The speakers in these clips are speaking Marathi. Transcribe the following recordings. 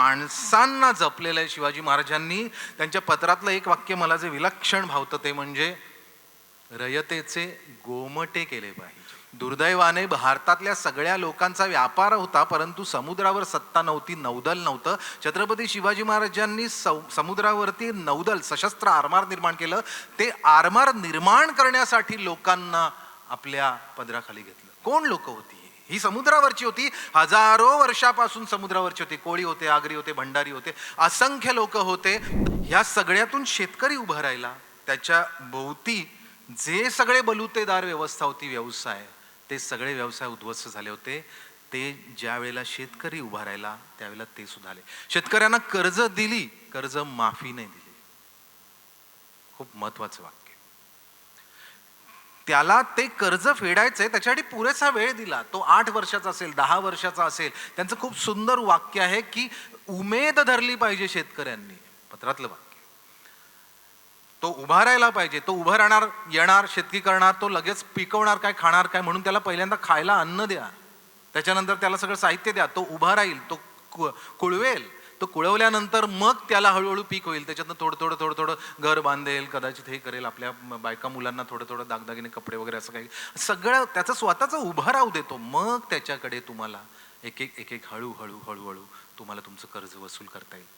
माणसांना जपलेलं आहे शिवाजी महाराजांनी. त्यांच्या पत्रातलं एक वाक्य मला जे विलक्षण भावतं ते म्हणजे रयतेचे गोमटे केले पाहिजे. दुर्दैवाने भारतातल्या सगळ्या लोकांचा व्यापार होता परंतु समुद्रावर सत्ता नव्हती नौदल नव्हतं. छत्रपती शिवाजी महाराजांनी सौ- समुद्रावरती नौदल सशस्त्र आरमार निर्माण केलं. ते आरमार निर्माण करण्यासाठी लोकांना आपल्या पदराखाली घेतलं. कोण लोक होती? ही समुद्रावरची होती. हजारो वर्षापासून समुद्रावरची होती. कोळी होते आगरी होते भंडारी होते. असंख्य लोक होते. ह्या सगळ्यातून शेतकरी उभा राहिला. त्याच्या भोवती जे सगळे बलुतेदार व्यवस्था होती व्यवसाय ते सगळे व्यवसाय उद्ध्वस्त झाले होते. ते ज्या वेळेला शेतकरी उभा राहिला त्यावेळेला ते सुधारले शेतकऱ्यांना कर्ज दिली कर्ज माफी नाही दिली. खूप महत्वाचं वाक्य. त्याला ते कर्ज फेडायचं आहे त्याच्यासाठी पुरेसा वेळ दिला. तो आठ वर्षाचा असेल दहा वर्षाचा असेल त्यांचं खूप सुंदर वाक्य आहे की उमेद धरली पाहिजे शेतकऱ्यांनी. पत्रातलं वाक्य. तो उभा राहायला पाहिजे तो उभं राहणार येणार शेतकी करणार तो लगेच पिकवणार काय खाणार काय म्हणून त्याला पहिल्यांदा खायला अन्न द्या. त्याच्यानंतर त्याला सगळं साहित्य द्या. तो उभा राहील तो कु- कुळवेल. तो कुळवल्यानंतर मग त्याला हळूहळू पीक होईल. त्याच्यातनं थोडं थोडं थोडं थोडं घर बांधेल कदाचित हे करेल आपल्या बायका मुलांना थोडं थोडं दागदागिने कपडे वगैरे असं काही. सगळं त्याचं स्वतःचं उभा राहू देतो. मग त्याच्याकडे तुम्हाला एक एक एक एक हळूहळू हळूहळू तुम्हाला तुमचं कर्ज वसूल करता येईल.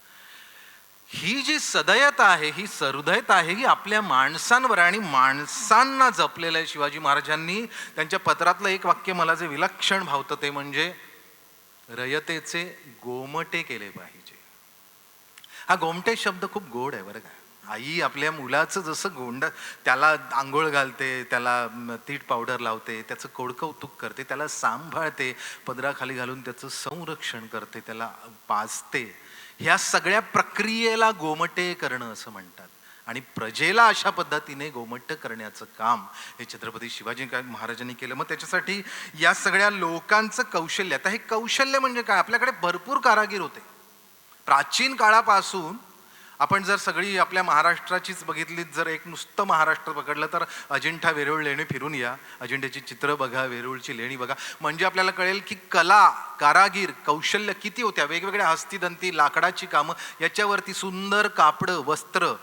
ही जी सदयता आहे ही सहृदयता आहे ही आपल्या माणसांवर आणि माणसांना जपलेलं आहे शिवाजी महाराजांनी. त्यांच्या पत्रातलं एक वाक्य मला जे विलक्षण भावतं ते म्हणजे रयतेचे गोमटे केले पाहिजे. हा गोमटे शब्द खूप गोड आहे बरं का. आई आपल्या मुलाचं जसं गोंड त्याला आंघोळ घालते त्याला तीठ तीट पावडर लावते त्याचं कोडकौतुक करते त्याला सांभाळते पदराखाली घालून त्याचं संरक्षण करते त्याला पाजते. ह्या सगळ्या प्रक्रियेला गोमटे करणं असं म्हणतात. आणि प्रजेला अशा पद्धतीने गोमट्ट करण्याचं काम हे छत्रपती शिवाजी महाराजांनी केलं. मग त्याच्यासाठी या सगळ्या लोकांचं कौशल्य आता हे कौशल्य म्हणजे काय? आपल्याकडे भरपूर कारागीर होते. प्राचीन काळापासून आपण जर सगळी आपल्या महाराष्ट्राचीच बघितलीत जर एक नुसतं महाराष्ट्र पकडलं तर अजिंठा वेरूळ लेणी फिरून या. अजिंठ्याची चित्र बघा वेरूळची लेणी बघा. म्हणजे आपल्याला कळेल की कला कारागीर कौशल्य किती होत्या? वेगवेगळ्या हस्तिदंती लाकडाची कामं याच्यावरती सुंदर कापडं वस्त्र.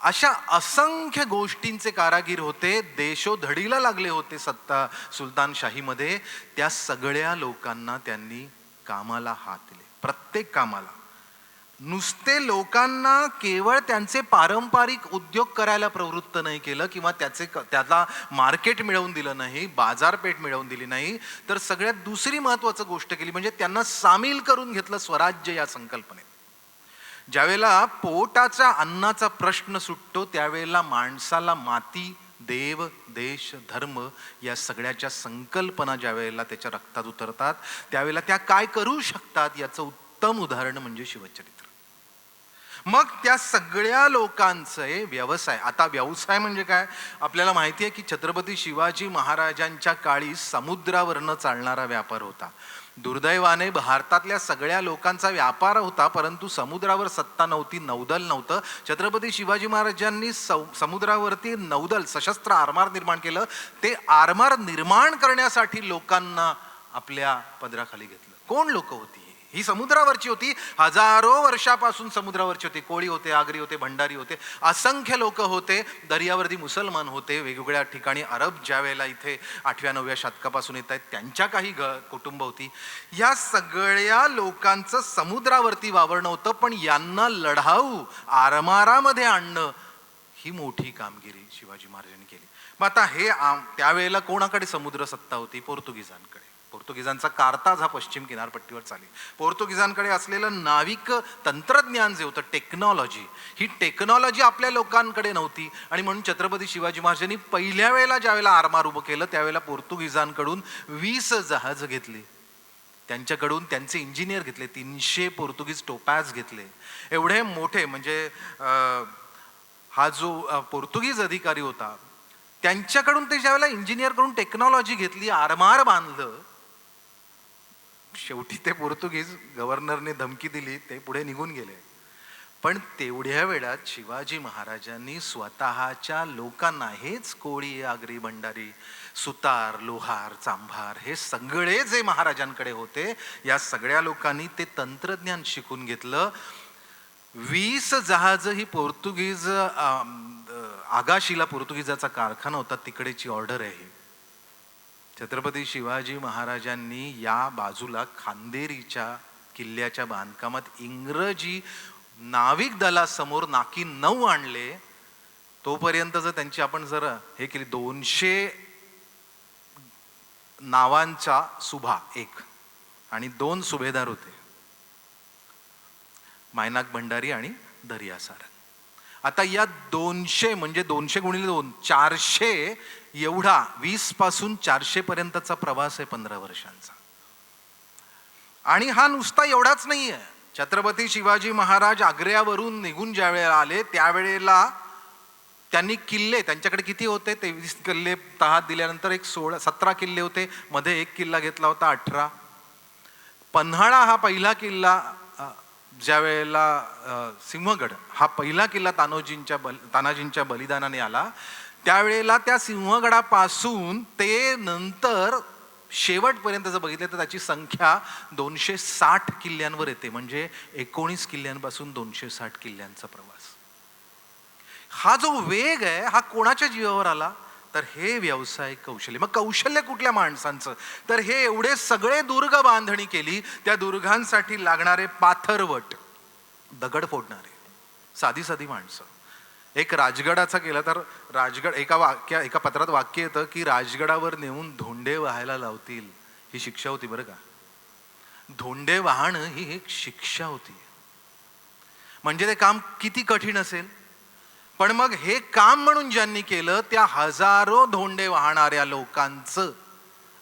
अशा असंख्य गोष्टींचे कारागीर होते. देशोधडीला लागले होते सत्ता सुलतानशाहीमध्ये त्या सगळ्या लोकांना त्यांनी कामाला हात दिले. प्रत्येक कामाला. नुसते लोकांना केवळ त्यांचे पारंपरिक उद्योग करायला प्रवृत्त नाही केलं किंवा त्याचे त्याला मार्केट मिळवून दिलं नाही बाजारपेठ मिळवून दिली नाही तर सगळ्यात दुसरी महत्त्वाचं गोष्ट केली म्हणजे त्यांना सामील करून घेतलं स्वराज्य या संकल्पनेत. ज्यावेळेला पोटाचा अन्नाचा प्रश्न सुटतो त्यावेळेला माणसाला माती देव देश धर्म या सगळ्याच्या संकल्पना ज्या वेळेला त्याच्या रक्तात उतरतात त्यावेळेला त्या काय करू शकतात याचं उत्तम उदाहरण म्हणजे शिवचरित्र. मग त्या सगळ्या लोकांचे व्यवसाय. आता व्यवसाय म्हणजे काय? आपल्याला माहिती आहे की छत्रपती शिवाजी महाराजांच्या काळी समुद्रावरनं चालणारा व्यापार होता. दुर्दैवाने भारतातल्या सगळ्या लोकांचा व्यापार होता परंतु समुद्रावर सत्ता नव्हती नौदल नव्हतं. छत्रपती शिवाजी महाराजांनी सौ- समुद्रावरती नौदल सशस्त्र आरमार निर्माण केलं. ते आरमार निर्माण करण्यासाठी लोकांना आपल्या पदराखाली घेतलं. कोण लोक होती? ही समुद्रावरची होती. हजारो वर्षापासून समुद्रावरची होती. कोळी होते आगरी होते भंडारी होते. असंख्य लोक होते. दर्यावरती मुसलमान होते. वेगवेगळ्या ठिकाणी अरब ज्या वेळेला इथे आठव्या नवव्या शतकापासून येत आहेत त्यांच्या काही ग कुटुंब होती. या सगळ्या लोकांचं समुद्रावरती वावरणं होतं पण यांना लढाऊ आरमारामध्ये आणणं ही मोठी कामगिरी शिवाजी महाराजांनी केली. मग आता हे आम- त्यावेळेला कोणाकडे समुद्र सत्ता होती? पोर्तुगीजांकडे. पोर्तुगीजांचा कार्ताज हा पश्चिम किनारपट्टीवर चालेल. पोर्तुगीजांकडे असलेलं नाविक तंत्रज्ञान जे होतं टेक्नॉलॉजी ही टेक्नॉलॉजी आपल्या लोकांकडे नव्हती. आणि म्हणून छत्रपती शिवाजी महाराजांनी पहिल्या वेळेला ज्यावेळेला आरमार उभं केलं त्यावेळेला पोर्तुगीजांकडून वीस जहाज घेतली. त्यांच्याकडून त्यांचे इंजिनियर घेतले तीनशे पोर्तुगीज टोपॅज घेतले. एवढे मोठे म्हणजे हा जो पोर्तुगीज अधिकारी होता त्यांच्याकडून ते ज्यावेळेला इंजिनियरकडून टेक्नॉलॉजी घेतली आरमार बांधलं शेवटी ते पोर्तुगीज गव्हर्नरने धमकी दिली ते पुढे निघून गेले पण तेवढ्या वेळात शिवाजी महाराजांनी स्वतःच्या लोकांना हेच कोळी आगरी भंडारी सुतार लोहार चांभार हे सगळे जे महाराजांकडे होते या सगळ्या लोकांनी ते तंत्रज्ञान शिकून घेतलं वीस जहाज ही पोर्तुगीज आगाशीला पोर्तुगीजाचा कारखाना होता तिकडेची ऑर्डर आहे ही. छत्रपती शिवाजी महाराजांनी या बाजूला खांदेरीच्या किल्ल्याच्या बांधकामात इंग्रजी नाविक दलासमोर नाकी नऊ आणले. तोपर्यंत जर त्यांची आपण जर हे केली दोनशे नावांचा सुभा एक आणि दोन सुभेदार होते. मायनाक भंडारी आणि दर्या सारंग आता या दोनशे म्हणजे दोनशे गुणिले दोन चारशे एवढा वीसपासून चारशे पर्यंतचा प्रवास आहे पंधरा वर्षांचा. आणि हा नुसता एवढाच नाही आहे छत्रपती शिवाजी महाराज आग्र्यावरून निघून ज्या वेळेला आले त्यावेळेला त्यांनी किल्ले त्यांच्याकडे किती होते? तेवीस किल्ले तहात दिल्यानंतर एक सोळा सतरा किल्ले होते. मध्ये एक किल्ला घेतला होता अठरा. पन्हाळा हा पहिला किल्ला ज्या वेळेला सिंहगड हा पहिला किल्ला तानोजींच्या बल तानाजींच्या बलिदानाने आला त्यावेळेला त्या सिंहगडापासून ते नंतर शेवटपर्यंत जर बघितलं तर त्याची संख्या दोनशे साठ किल्ल्यांवर येते. म्हणजे एकोणीस किल्ल्यांपासून दोनशे साठ किल्ल्यांचा प्रवास. हा जो वेग आहे हा कोणाच्या जीवावर आला? तर हे व्यावसायिक कौशल्य. मग कौशल्य कुठल्या माणसांचं? तर हे एवढे सगळे दुर्ग बांधणी केली त्या दुर्गांसाठी लागणारे पाथरवट. दगड फोडणारे. साधी साधी माणसं. एक राजगडाचा केला तर राजगड एका वाक्या एका पत्रात वाक्य येतं की राजगडावर नेऊन धोंडे व्हायला लावतील. ही शिक्षा होती बरं का? धोंडे वाहणं ही एक शिक्षा होती. म्हणजे ते काम किती कठीण असेल? पण मग हे काम म्हणून ज्यांनी केलं त्या हजारो धोंडे वाहणाऱ्या लोकांचं.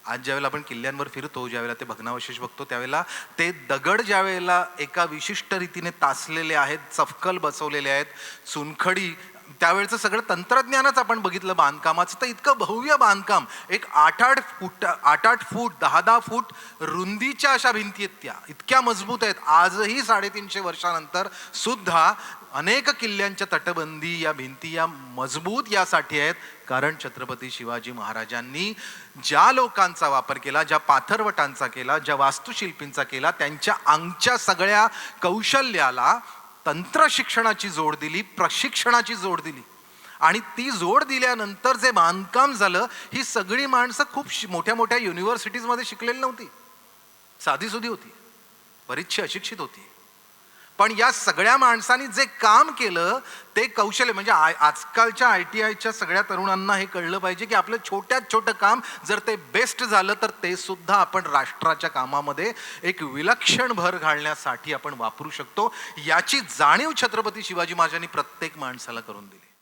आज ज्यावेळेला आपण किल्ल्यांवर फिरतो ज्यावेळेला ते भग्नावशेष बघतो त्यावेळेला ते दगड ज्यावेळेला एका विशिष्ट रीतीने तासलेले आहेत चफकल बसवलेले आहेत चुनखडी त्यावेळेचं सगळं तंत्रज्ञानच आपण बघितलं बांधकामाचं. तर इतकं भव्य बांधकाम एक आठ आठ फूट आठ आठ फूट दहा दहा फूट रुंदीच्या अशा भिंती आहेत त्या. इतक्या मजबूत आहेत. आजही साडेतीनशे वर्षानंतर सुद्धा अनेक किल्ल्यांच्या तटबंदी या भिंती या मजबूत यासाठी आहेत. कारण छत्रपती शिवाजी महाराजांनी ज्या लोकांचा वापर केला ज्या पाथरवटांचा केला ज्या वास्तुशिल्पींचा केला त्यांच्या अंगच्या सगळ्या कौशल्याला तंत्र शिक्षणाची जोड दिली प्रशिक्षणाची जोड दिली. आणि ती जोड दिल्यानंतर जे बांधकाम झालं ही सगळी माणसं खूप मोठ्या मोठ्या युनिव्हर्सिटीजमध्ये शिकलेली नव्हती. साधी सुधी होती. बरीचशी अशिक्षित होती. पण या सगळ्या माणसांनी जे काम केलं ते कौशल्य म्हणजे आय- आजकालच्या आय टी आयच्या सगळ्या तरुणांना हे कळलं पाहिजे की आपलं छोट्यात छोटं काम जर ते बेस्ट झालं तर ते सुद्धा आपण राष्ट्राच्या कामामध्ये एक विलक्षण भर घालण्यासाठी आपण वापरू शकतो. याची जाणीव छत्रपती शिवाजी महाराजांनी प्रत्येक माणसाला करून दिली.